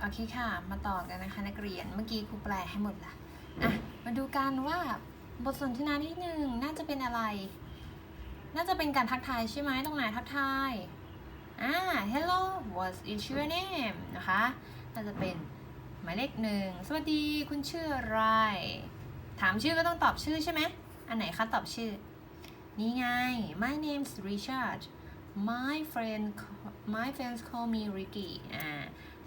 โอเคค่ะ มาต่อกันนะคะนักเรียน เมื่อกี้ครูแปลให้หมดละอะ มาดูกันว่าบทสนทนาที่หนึ่งน่าจะเป็นอะไร น่าจะเป็นการทักทายใช่ไหมตรงไหนทักทาย อ่า hello what is your name นะคะ น่าจะเป็นหมายเลขหนึ่ง สวัสดีคุณชื่ออะไร ถามชื่อก็ต้องตอบชื่อใช่ไหม อันไหนคะตอบชื่อ นี่ไง my name's Richard my friend my friends call me Ricky อ่า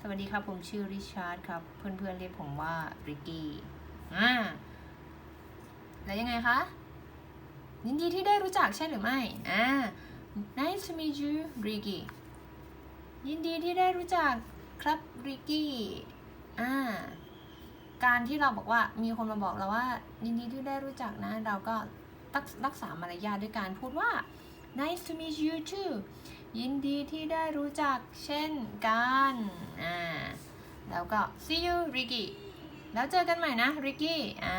สวัสดีครับผมชื่อริชาร์ดครับ เพื่อนๆเรียกผมว่าริกกี้อ่าแล้วยังไงคะ ยินดีที่ได้รู้จักใช่หรือไม่อ่า nice to meet you Ricky ยินดีที่ได้รู้จักครับริกกี้อ่าการที่เราบอกว่ามีคนมาบอกเราว่า ยินดีที่ได้รู้จักนะ เราก็รักรักษามารยาทด้วยการพูดว่า nice to meet you too ยินดีที่ได้รู้จักเช่นกันอ่าแล้วก็ see you Ricky แล้วเจอกันใหม่นะ Ricky อ่า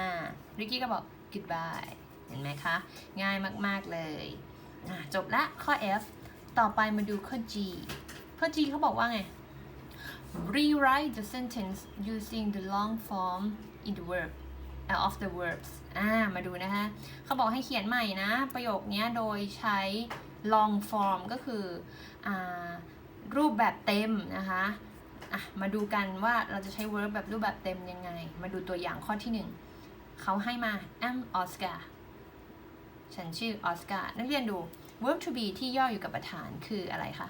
Ricky ก็บอก goodbye เห็นไหมคะ ง่ายมาก ๆ เลยอ่าจบละข้อ F ต่อไปมาดูข้อ G ข้อ G เขาบอกว่าไง rewrite the sentence using the long form in the verb uh, of the verbs อ่า มาดูนะคะเขาบอกให้เขียนใหม่นะ ประโยคนี้โดยใช้ long form ก็คืออรูปแบบเต็มนะคะะมาดูกันว่าเราจะใช้ verb แบบรูปแบบเต็มยังไง มาดูตัวอย่างข้อที่หนึ่งเขาให้มา am Oscar ฉันชื่อออสการ์นักเรียนดู verb to be ที่ย่ออยู่กับประธานคืออะไรคะ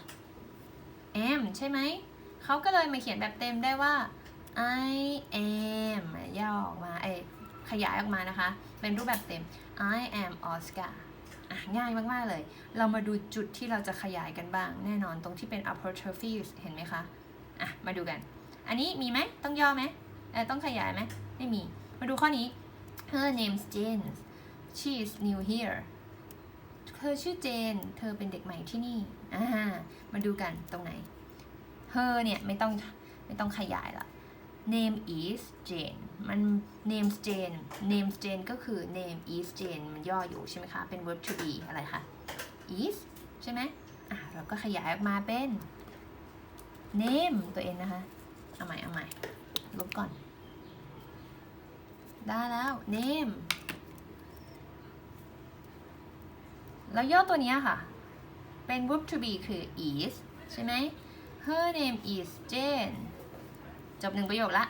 am ใช่ไหม เขาก็เลยมาเขียนแบบเต็มได้ว่า I am ย่อออกมาเอ้ยขยายออกมานะคะ เป็นรูปแบบเต็ม I am Oscar ง่ายมาก ๆ เลย เรามาดูจุดที่เราจะขยายกันบ้าง แน่นอนตรงที่เป็น apostrophe เห็นไหมคะอะมาดูกัน อันนี้มีไหมต้องย่อไหมเออต้องขยายไหมไม่มี มาดูข้อนี้ Her name's Jane she is new here เธอชื่อเจน เธอเป็นเด็กใหม่ที่นี่อ่ามาดูกันตรงไหน her เนี่ยไม่ต้องไม่ต้องขยายละ name is Jane มัน name Jane name Jane ก็คือ name is Jane มันย่ออยู่ใช่ไหมคะ เป็น verb to be อะไรคะ is ใช่ไหมอะเราก็ขยายออกมาเป็น name ตัวเองนะคะ เอาใหม่ เอาใหม่ ลบก่อน ได้แล้ว name แล้วย่อตัวเนี้ยค่ะ เป็น verb to be คือ is ใช่ไหม her name is Jane จบหนึ่งประโยคละ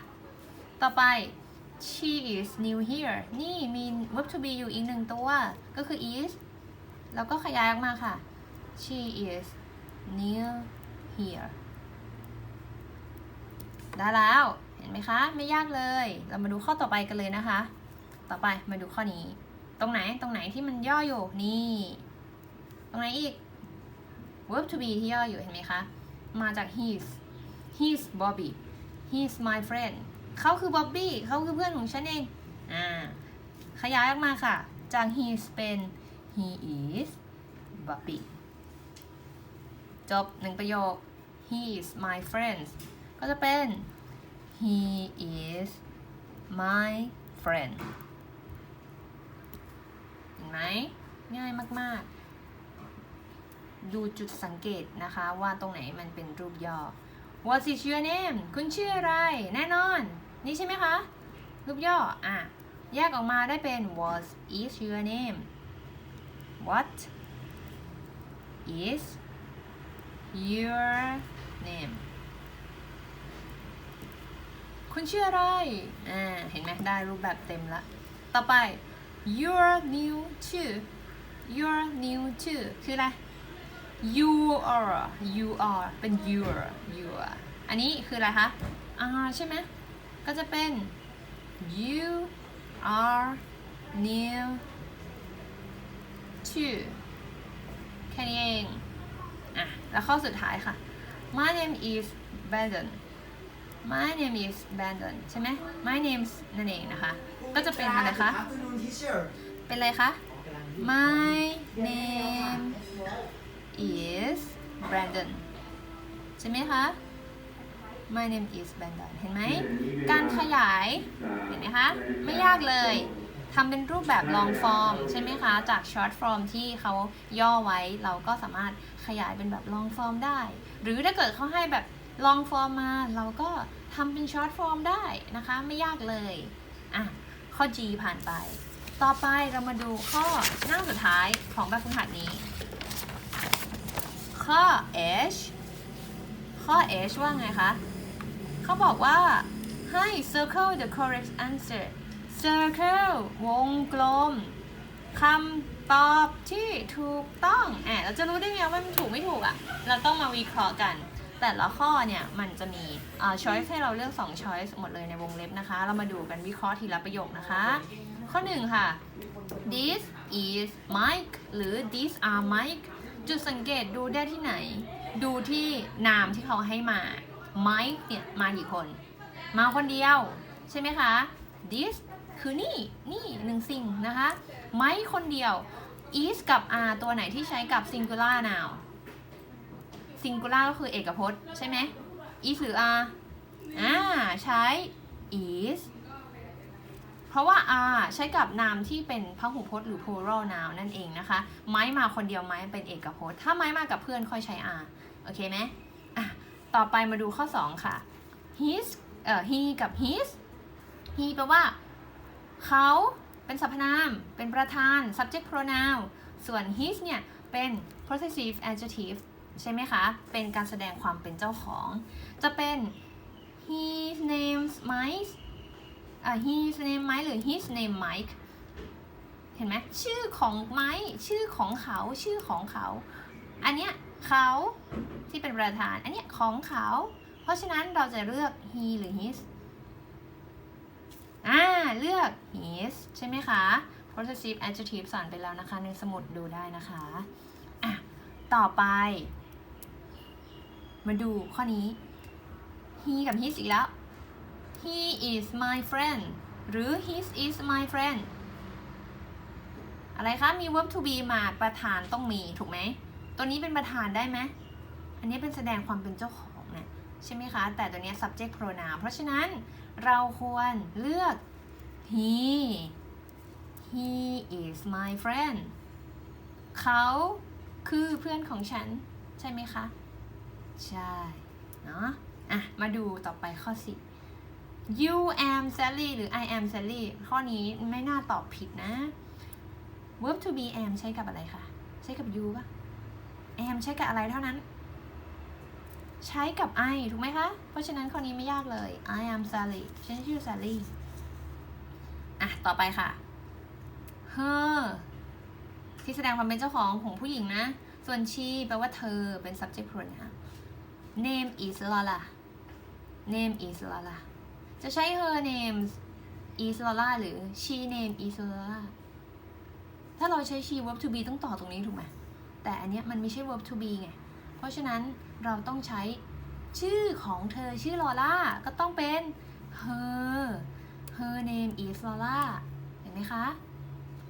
ต่อไป she is new here นี่มี verb to be อยู่อีกหนึ่งตัว ก็คือ is แล้วก็ขยายออกมาค่ะ she is new here ได้แล้ว เห็นไหมคะ ไม่ยากเลย เรามาดูข้อต่อไปกันเลยนะคะ ต่อไปมาดูข้อนี้ ตรงไหน ตรงไหนที่มันย่ออยู่ นี่ ตรงไหนอีก verb to be ที่ย่ออยู่ เห็นไหมคะ มาจาก his his Bobby he's my friend เขาคือ Bobby เขาคือเพื่อนของฉันเองอ่าขยายออกมาค่ะ จาก his เป็น he is Bobby จบหนึ่งประโยค he is my friend ก็จะเป็น he is my friend เห็นไหมง่ายมาก ๆ ดูจุดสังเกตนะคะว่าตรงไหนมันเป็นรูปย่อ What is your name คุณชื่ออะไร แน่นอน นี่ใช่ไหมคะ รูปย่อ อะ แยกออกมาได้เป็น What is your name What is your name คุณชื่ออะไร อ่า เห็นไหมได้รูปแบบเต็มละ ต่อไป you're new too you're new too คืออะไร you are you are เป็น you are you are อันนี้คืออะไรคะ are ใช่ไหมก็จะเป็น you are new too แค่นี้เอง อะ แล้วข้อสุดท้ายค่ะ my name is Brandon my name is Brandon ใช่ไหม my name's นั่นเองนะคะ ก็จะเป็นอะไรคะ Afternoon teacher เป็นอะไรคะ my name is Brandon ใช่ไหมคะ My name is Brandon เห็นไหม การขยาย เห็นไหมคะ ไม่ยากเลยทำเป็นรูปแบบ long form ใช่ไหมคะ จาก short form ที่เขาย่อไว้เราก็สามารถขยายเป็นแบบ long form ได้ หรือถ้าเกิดเขาให้แบบ long form มา เราก็ทำเป็น short form ได้นะคะ ไม่ยากเลย อะ ข้อ G ผ่านไป ต่อไปเรามาดูข้อหน้าสุดท้ายของแบบฝึกหัดนี้ ข้อ H ข้อ H ว่าไงคะ เขาบอกว่าให้ circle the correct answer circle วงกลมคำตอบที่ถูกต้องแอบเราจะรู้ได้ไงว่ามันถูกไม่ถูกอะ่ะ เราต้องมาวิเคราะห์กัน แต่ละข้อเนี่ยมันจะมีอ่า choice ให้เราเลือก 2 choice หมดเลยในวงเล็บนะคะ เรามาดูกันวิเคราะห์ทีละประโยคนะคะ ข้อ 1 ค่ะ this is Mike หรือ these are Mike จุดสังเกตดูได้ที่ไหน ดูที่นามที่เขาให้มา Mike เนี่ยมากี่คน มาคนเดียวใช่ไหมคะ this คือนี่นี่หนึ่งสิ่งนะคะ Mike คนเดียว is กับ are ตัวไหนที่ใช้กับ singular noun singular ก็คือเอกพจน์ใช่ไหม is หรือ are อ่าใช้ is เพราะว่า are ใช้กับนามที่เป็นพหูพจน์หรือ plural noun นั่นเองนะคะ ไม้มาคนเดียวไม้เป็นเอกพจน์ ถ้าไม้มากับเพื่อนค่อยใช้ are โอเคไหมอะ ต่อไปมาดูข้อ 2 ค่ะ his เอ่อ he กับ his he แปลว่า เขาเป็นสรรพนาม เป็นประธาน subject pronoun ส่วน his เนี่ยเป็น possessive adjective ใช่ไหมคะ เป็นการแสดงความเป็นเจ้าของ จะเป็น his name's Mike อ่า his name Mike หรือ his name Mike เห็นไหมชื่อของไม้ชื่อของเขาชื่อของเขา อันเนี้ยเขาที่เป็นประธาน อันเนี้ยของเขา เพราะฉะนั้นเราจะเลือก he หรือ his อ่า เลือก his ใช่ไหมคะ possessive adjective สอนไปแล้วนะคะ ในสมุดดูได้นะคะ อะ ต่อไป มาดูข้อนี้ he กับ his อีกแล้ว he is my friend หรือ his is my friend อะไรคะ มี verb to be มาประธานต้องมีถูกไหม ตัวนี้เป็นประธานได้ไหม อันนี้เป็นแสดงความเป็นเจ้าของนะใช่ไหมคะ แต่ตัวนี้ subject pronoun เพราะฉะนั้นเราควรเลือก he he is my friend เขาคือเพื่อนของฉัน ใช่ไหมคะ ใช่ เนาะอะ มาดูต่อไปข้อ4 you am Sally หรือ I am Sally ข้อนี้ไม่น่าตอบผิดนะ verb to be am ใช้กับอะไรคะ ใช้กับ you ปะ am ใช้กับอะไรเท่านั้น ใช้กับ I ถูกไหมคะ เพราะฉะนั้นข้อนี้ไม่ยากเลย I am Sally ฉันชื่อ Sally อะ ต่อไปค่ะ her ที่แสดงความเป็นเจ้าของของผู้หญิงนะ ส่วน she แปลว่าเธอเป็น subject pronoun name is Lola name is Lola จะใช้ her name is Lola หรือ she name is Lola ถ้าเราใช้ she verb to be ต้องต่อตรงนี้ถูกไหมแต่อันเนี้ยมันไม่ใช่ verb to be ไง เพราะฉะนั้นเราต้องใช้ชื่อของเธอชื่อลอล่าก็ต้องเป็น her her name is Lola เห็นไหมคะ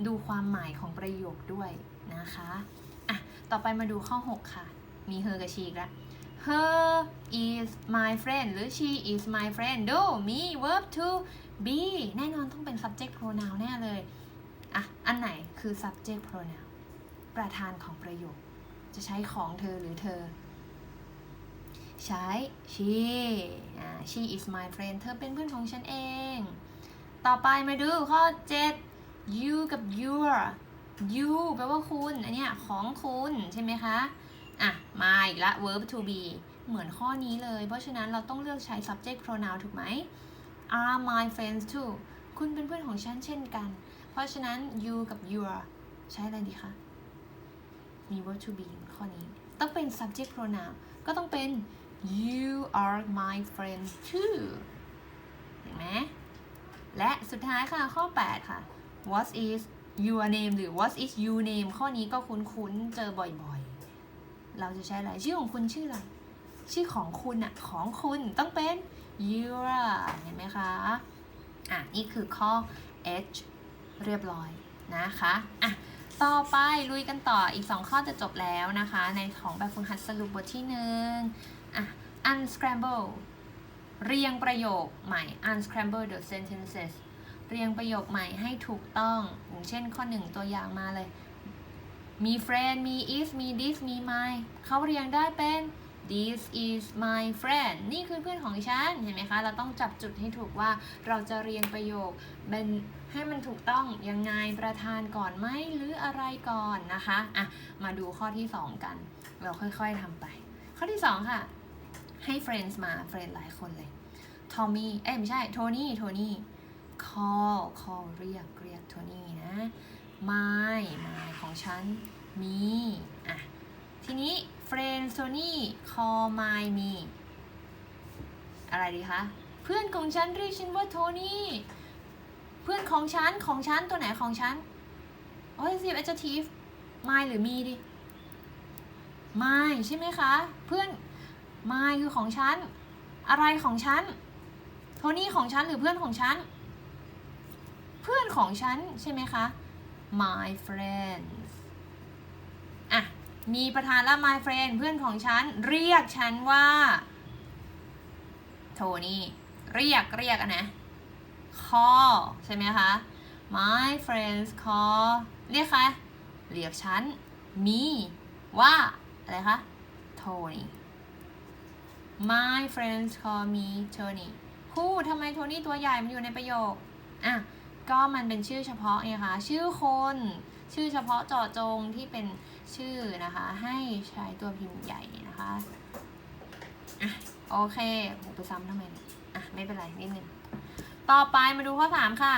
ดูความหมายของประโยคด้วยนะคะ อะ ต่อไปมาดูข้อ 6 ค่ะ มี her กับ she อีกแล้ว her is my friend หรือ she is my friend ดูมี verb to be แน่นอนต้องเป็น subject pronoun แน่เลย อะ อันไหนคือ subject pronoun ประธานของประโยค จะใช้ของเธอหรือเธอ ใช้ she she is my friend เธอเป็นเพื่อนของฉันเอง ต่อไปมาดูข้อ 7 you กับ your you แปลว่าคุณ อันเนี้ยของคุณใช่ไหมคะ อะ มาอีกละ verb to be เหมือนข้อนี้เลย เพราะฉะนั้นเราต้องเลือกใช้ subject pronoun ถูกไหม are my friends too คุณเป็นเพื่อนของฉันเช่นกัน เพราะฉะนั้น you กับ your ใช้อะไรดีคะ มี verb to be ข้อนี้ ต้องเป็น subject pronoun ก็ต้องเป็น you are my friend too เห็นไหม และสุดท้ายค่ะข้อ 8 ค่ะ what is your name หรือ what is you name ข้อนี้ก็คุ้นๆ เจอบ่อยๆ เราจะใช้อะไรชื่อของคุณชื่ออะไร ชื่อของคุณอะของคุณต้องเป็น your เห็นไหมคะ อะ นี่คือข้อ h เรียบร้อยนะคะ อะ ต่อไปลุยกันต่ออีก 2 ข้อจะจบแล้วนะคะ ในของแบบฝึกหัดสรุปบทที่1อะ unscramble เรียงประโยคใหม่ unscramble the sentences เรียงประโยคใหม่ให้ถูกต้อง อย่างเช่นข้อ1ตัวอย่างมาเลย มี friend มี is มี this มี my เขาเรียงได้เป็น this is my friend นี่คือเพื่อนของฉัน เห็นไหมคะ เราต้องจับจุดให้ถูกว่าเราจะเรียงประโยคเป็นให้มันถูกต้องยังไงประธานก่อนไหมหรืออะไรก่อนนะคะอะมาดูข้อที่ 2 กัน เราค่อยๆทำไป ข้อที่ 2 ค่ะ ให้ friends มา friend หลายคนเลย ทอมมี่ เอ้ยไม่ใช่ โทนี่ โทนี่ call call เรียก เรียก โทนี่ นะ my my ของฉันมีอะทีนี้ friend โทนี่ call my me อะไรดีคะ เพื่อนของฉันเรียกฉันว่าโทนี่ เพื่อนของฉันของฉันตัวไหนของฉันโอ้ยสิบ adjective my หรือ me ดิ my ใช่ไหมคะ เพื่อน my คือของฉัน อะไรของฉัน โทนี่ของฉันหรือเพื่อนของฉัน เพื่อนของฉันใช่ไหมคะ my friends อะ มีประธานและ my friend เพื่อนของฉัน เรียกฉันว่า โทนี่ เรียก เรียกอะนะ call ใช่ไหมคะ my friends call เรียกใคร เรียกฉัน me ว่า อะไรคะ โทนี่ my friends call me Tony พูดทำไมโทนี่ตัวใหญ่มันอยู่ในประโยค อะ ก็มันเป็นชื่อเฉพาะไงคะชื่อคน ชื่อเฉพาะเจาะจงที่เป็นชื่อนะคะ ให้ใช้ตัวพิมพ์ใหญ่นะคะอะโอเคโหไปซ้ำทำไมเนี่ยอะไม่เป็นไรนิดนึงต่อไปมาดูข้อสามค่ะ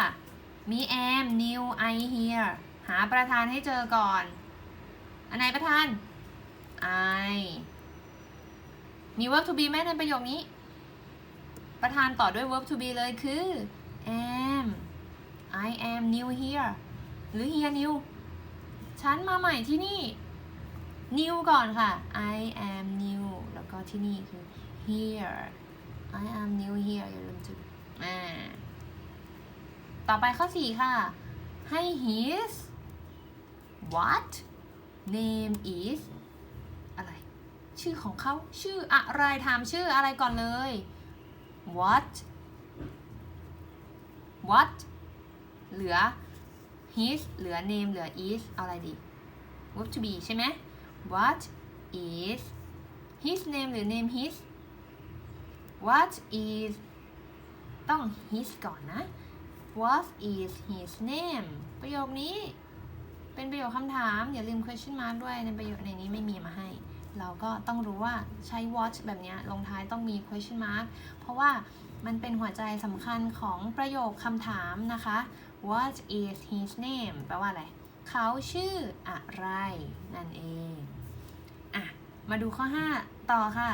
มี am new I here หาประธานให้เจอก่อน อันไหนประธาน I มี verb to be ไหมในประโยคนี้ ประธานต่อด้วย verb to be เลยคือ am I am new here หรือ here new ฉันมาใหม่ที่นี่ new ก่อนค่ะ I am new แล้วก็ที่นี่คือ here I am new here อย่าลืมจุดอ่าต่อไปข้อ4ค่ะ ให้ his what name is อะไร ชื่อของเขาชื่ออะไรถามชื่ออะไรก่อนเลย what what เหลือ his เหลือ name เหลือ is เอาอะไรดี verb to be ใช่ไหม what is his name หรือ name his what is ต้อง his ก่อนนะ what is his name ประโยคนี้เป็นประโยคคำถาม อย่าลืม question mark ด้วยในประโยคในนี้ไม่มีมาให้ เราก็ต้องรู้ว่าใช้ watch แบบนี้ลงท้ายต้องมี question mark เพราะว่ามันเป็นหัวใจสำคัญของประโยคคำถามนะคะ what is his name แปลว่าอะไร เขาชื่ออะไร นั่นเอง อะ มาดูข้อ 5 ต่อค่ะ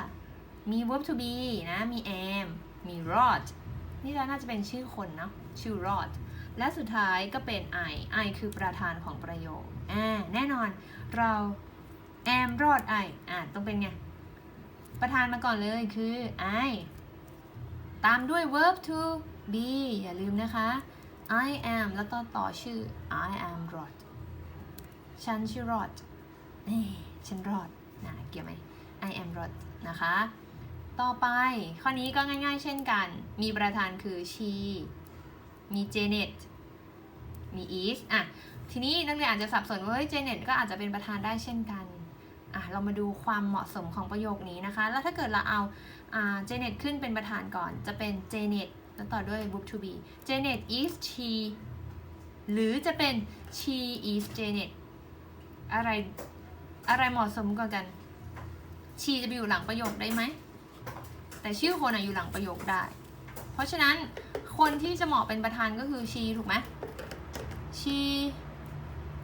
มี verb to be นะ มี am มี rod นี่น่าจะเป็นชื่อคนเนาะ ชื่อ rod และสุดท้ายก็เป็น I I คือประธานของประโยคอ่าแน่นอนเรา am rod I อ่าต้องเป็นไง ประธานมาก่อนเลยคือ I ตามด้วย verb to be อย่าลืมนะคะ I am แล้วต่อต่อชื่อ I am rod ฉันชื่อ rod นี่ฉันรอดนะเกี่ยวไหม I am rod นะคะ ต่อไปข้อนี้ก็ง่ายๆเช่นกัน มีประธานคือ she มี Janet มี is อะ ทีนี้นักเรียนอาจจะสับสนว่าเฮ้ย Janet ก็อาจจะเป็นประธานได้เช่นกันอะเรามาดูความเหมาะสมของประโยคนี้นะคะ แล้วถ้าเกิดเราเอาอ่า Janet ขึ้นเป็นประธานก่อน จะเป็น Janet แล้วต่อด้วย verb to be Janet is she หรือจะเป็น she is Janet อะไรอะไรเหมาะสมกว่ากัน she จะไปอยู่หลังประโยคได้ไหม แต่ชื่อคนอะอยู่หลังประโยคได้ เพราะฉะนั้นคนที่จะเหมาะเป็นประธานก็คือ she ถูกไหม she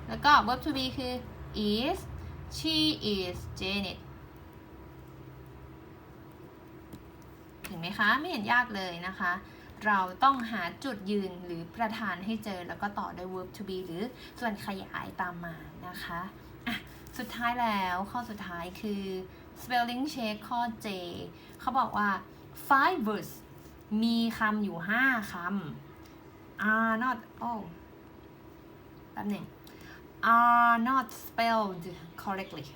แล้วก็ verb to be คือ is she is Janet เห็นไหมคะ ไม่เห็นยากเลยนะคะ เราต้องหาจุดยืนหรือประธานให้เจอแล้วก็ต่อด้วย verb to be หรือส่วนขยายตามมานะคะอะสุดท้ายแล้วข้อสุดท้ายคือ spelling check ข้อ J เขาบอกว่า five words มีคำอยู่ 5 คำ are not oh แป๊บหนึ่ง are not spelled correctly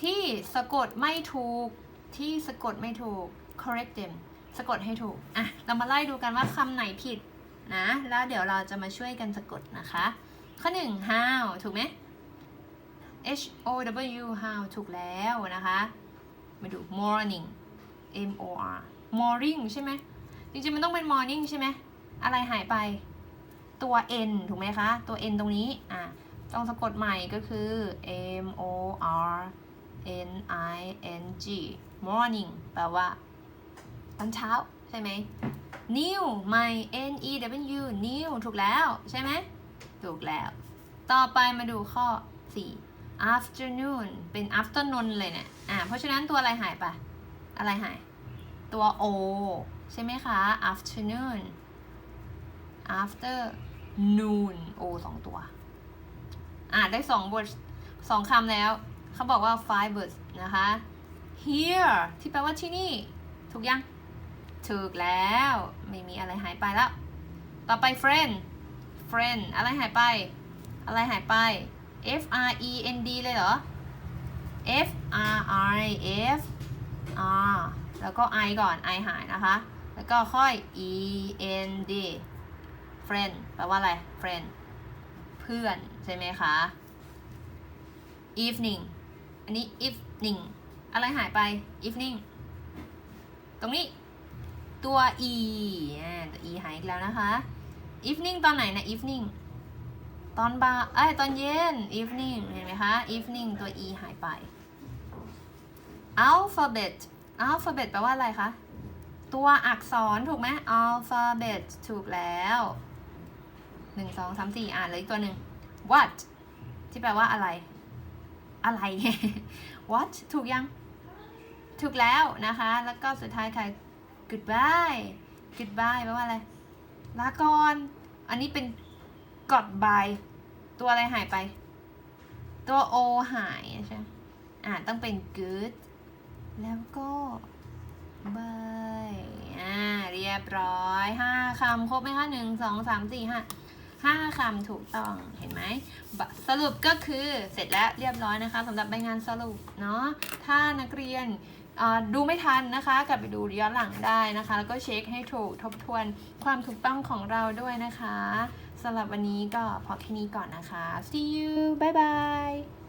ที่สะกดไม่ถูก ที่สะกดไม่ถูก correct them สะกดให้ถูก อะ เรามาไล่ดูกันว่าคำไหนผิดนะ แล้วเดี๋ยวเราจะมาช่วยกันสะกดนะคะ ข้อหนึ่ง how ถูกไหม H O W how ถูกแล้วนะคะ มาดู morning m o r morning ใช่ไหม จริงๆ มันต้องเป็น morning ใช่ไหม อะไรหายไป ตัว n ถูกไหมคะ ตัว n ตรงนี้ อะ ต้องสะกดใหม่ก็คือ m o r n i n g morning แปลว่า ตอนเช้าใช่ไหม new ใหม่ n e w new ถูกแล้วใช่ไหมถูกแล้ว ต่อไปมาดูข้อ 4 afternoon เป็น afternoon เลยเนี่ยอะเพราะฉะนั้นตัวอะไรหายไป อะไรหาย ตัว o ใช่ไหมคะ afternoon after noon o สองตัว อะได้สองบทสองคำแล้ว เขาบอกว่า five words นะคะ here ที่แปลว่าที่นี่ ถูกยัง ถูกแล้ว ไม่มีอะไรหายไปแล้ว ต่อไป friend friend อะไรหายไป อะไรหายไป f r e n d เลยเหรอ f r i f r แล้วก็ i ก่อน i หายนะคะ แล้วก็ค่อย e n d friend แปลว่าอะไร friend เพื่อน ใช่ไหมคะ evening อันนี้ evening อะไรหายไป evening ตรงนี้ ตัว e อ่าตัว e หายอีกแล้วนะคะ evening ตอนไหนนะ evening ตอนบ่ายเอ้ยตอนเย็น evening เห็นไหมคะ evening ตัว e หายไป alphabet alphabet แปลว่าอะไรคะ ตัวอักษรถูกไหม alphabet ถูกแล้วหนึ่งสองสามสี่อ่านเลยอีกตัวหนึ่ง what ที่แปลว่าอะไร อะไร what ถูกยัง ถูกแล้วนะคะ แล้วก็สุดท้ายค่ะ goodbye goodbye แปลว่าอะไร ลาก่อน อันนี้เป็น goodbye ตัวอะไรหายไป ตัว o หายใช่ไหมอ่าต้องเป็น good แล้วก็ bye อ่า เรียบร้อยห้าคำครบไหมคะหนึ่งสองสามสี่ห้าห้าคำถูกต้องเห็นไหมสรุปก็คือเสร็จแล้วเรียบร้อยนะคะสำหรับใบงานสรุปเนาะถ้านักเรียน ดูไม่ทันนะคะ กลับไปดูย้อนหลังได้นะคะ แล้วก็เช็คให้ถูกทบทวนความถูกต้องของเราด้วยนะคะสำหรับวันนี้ก็พอแค่นี้ก่อนนะคะ see you bye bye